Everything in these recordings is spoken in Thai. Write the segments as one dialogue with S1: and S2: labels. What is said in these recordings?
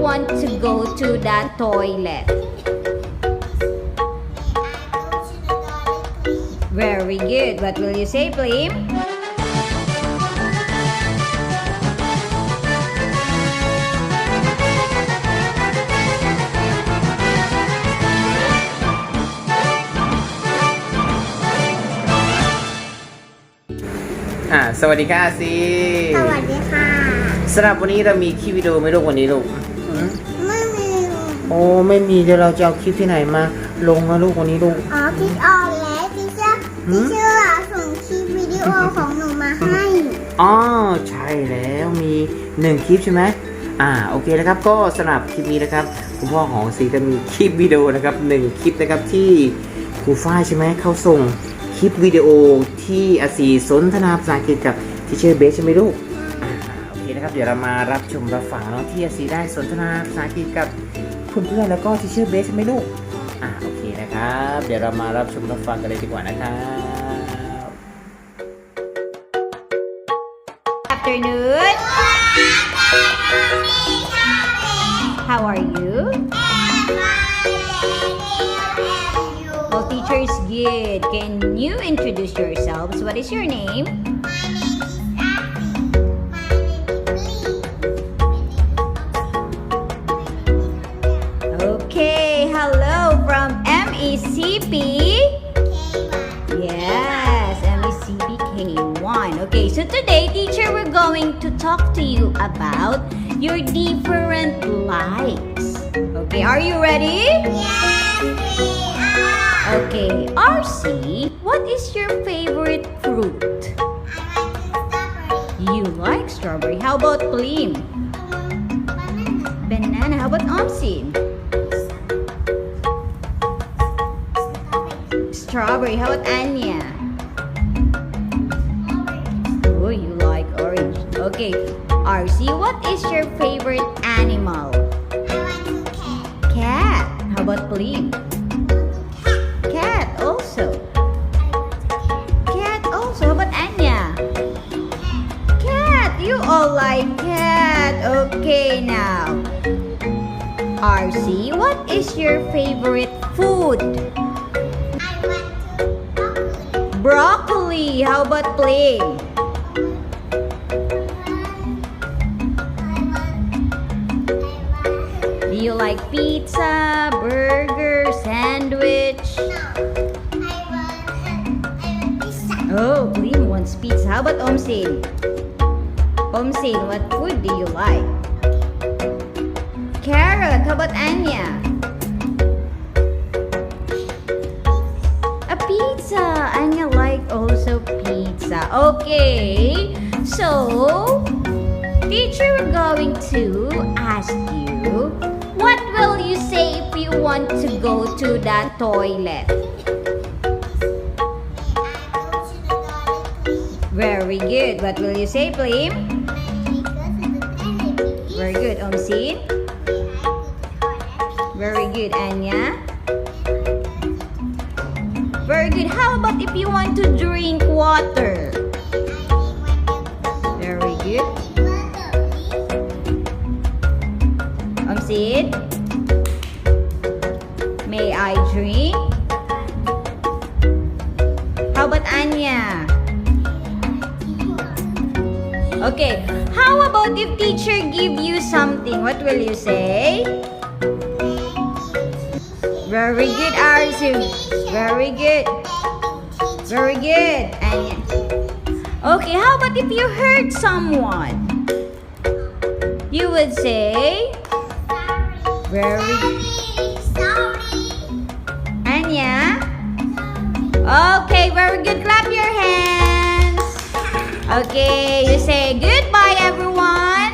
S1: want to go to the toilet? Very good. What will you say, Plim?
S2: อ่าสวัสดีค่ะอาซี
S3: สวัสดีค่ะ
S2: สำหรับวันนี้เรามีคลิปวิดีโอไหม่ลูกวันนี้ลูกอืม
S3: ไม่มี
S2: โอ้ไม่มีเดี๋ยวเราจะเอาคลิปที่ไหนมาลงนะลูกวันนี้ลูก
S3: อ๋อคิดออกแล้วที่เชื่อ
S2: หืม
S3: ที่เชื่อส่งคลิปวิดีโอของหนูมาให้
S2: อ๋อใช่แล้วมีหนึ่งคลิปใช่ไหมอ่าโอเคนะครับก็สำหรับคลิปนี้นะครับคุณพ่อของซีก็มีคลิปวิดีโอนะครับหนึ่งคลิปนะครับที่ครูฝ้ายใช่ไหมเขาส่งคลิปวิดีโอที่อาซีสนทนาภาษาอังกฤษกับทิเชอร์เบสใช่ไหมลูกอ่าโอเค นะครับเดี๋ยวเรามารับชมรับฟังเนาะที่อาซีได้สนทนาภาษาอังกฤษกับเพื่อนๆแล้วก็ทิเชอร์เบสใช่ไหมลูกอ่าโอเคนะครับ เดี๋ยวเรามารับชมรับฟังกันเลยดีกว่านะครับ
S1: Afternoon. How are you? Well, teacher is good. Can you introduce yourselves? What is your name? MECP. Yes, MECP K1. Okay, so today, teacher, we're going to talk to you about your different likes. Okay, are you ready? Yes! we are. Okay, RC, what is your favorite fruit? I like strawberry. You like strawberry. How about Plim? Banana. Banana, how about Omsin? Strawberry. How about Anya? Oh, you like orange. Okay, RC, what is your favorite animal? Cat. Cat. How about Plim? Cat cat also. Cat also. How about Anya? Cat. You all like cat. Okay, now. RC, what is your favorite food? Broccoli. How about Plim? Do you like pizza, burger, sandwich? Oh, Plim wants pizza. How about Omsin? Omsin, what food do you like? Carrot. How about Anya? Okay. So, teacher, we're going to ask you, what will you say if you want to go to the toilet? Very good. What will you say, Plim? Very good. Omsin? Very good, Anya. Very good. How about if you want to drink water? Omsid? May I drink? How about Anya? Okay. How about if teacher give you something? What will you say? Very good, Arzu. Very good. Very good. Anya. Okay, how about if you hurt someone? You would say, very Anya. Okay, very good. Clap your hands. Okay, you say goodbye, everyone.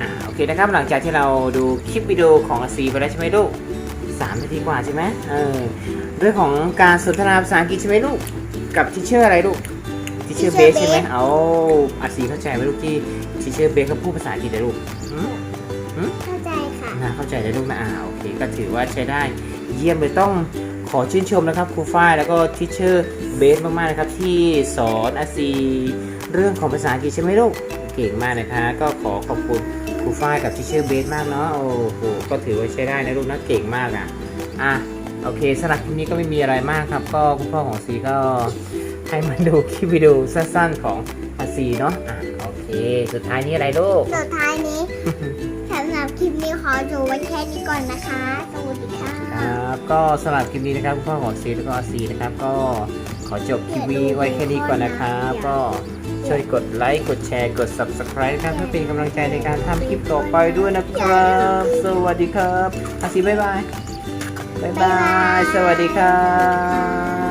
S2: อ่าโอเคนะครับหลังจากที่เราดูคลิปวิดีโอของอาซีไปแล้วใช่ไหมลูกสามนาทีกว่าใช่ไหมเออเรื่องของการสนทนาภาษาอังกฤษใช่ไหมลูกกับทิเชอร์อะไรลูกทิเชอร์เบ
S3: Teacher
S2: สใช่ไหม
S3: Base
S2: เอาอาซีเข้าใจไหมลูกที่ ทิเชอร์เบสเขาพูดภาษาอังกฤษเลยลูกหืม
S3: เข้าใจค่ะ
S2: นะเข้าใจเลยลูกนะอ่าโอเค ก็ถือว่าใช้ได้เยี่ยมเลยต้องขอชื่นชมนะครับครูฝ้ายแล้วก็ทิเชอร์เบสมากๆนะครับที่สอนอาซีเรื่องของภาษาอังกฤษใช่ไหมลูกเก่งมากนะคะก็ขอขอบคุณครูฝ้ายกับที่เชื่อเบสมากเนาะโอ้โหก็ถือว่าใช้ได้นะลูกนะเก่งมากอะอะ โอเคสำหรับคลิปนี้ก็ไม่มีอะไรมากครับ ก็คุณพ่อของซีก็ให้มาดูคลิปวิดีโอสั้นๆของอาซีเนาะอะโอเค สุดท้ายนี้อะไรลูก
S3: สุดท้ายนี้ สำหรับคลิปนี้ขอจบไว้แค่นี้ก่อนนะคะ สวัสดีค่ะ
S2: ครับก็สำหรับคลิปนี้นะครับคุณพ่อของซีแล้วก็อาซีนะครับ ก็ขอจบคลิปนี้ไว้แค่นี้ก่อนนะครับก็ช่วยกดไลค์ กดแชร์ กด subscribe ครับเพื่อเป็นกำลังใจในการทำคลิปต่อไปด้วยนะครับ สวัสดีครับอาซีบ๊ายบาย บ๊ายบาย สวัสดีค่ะ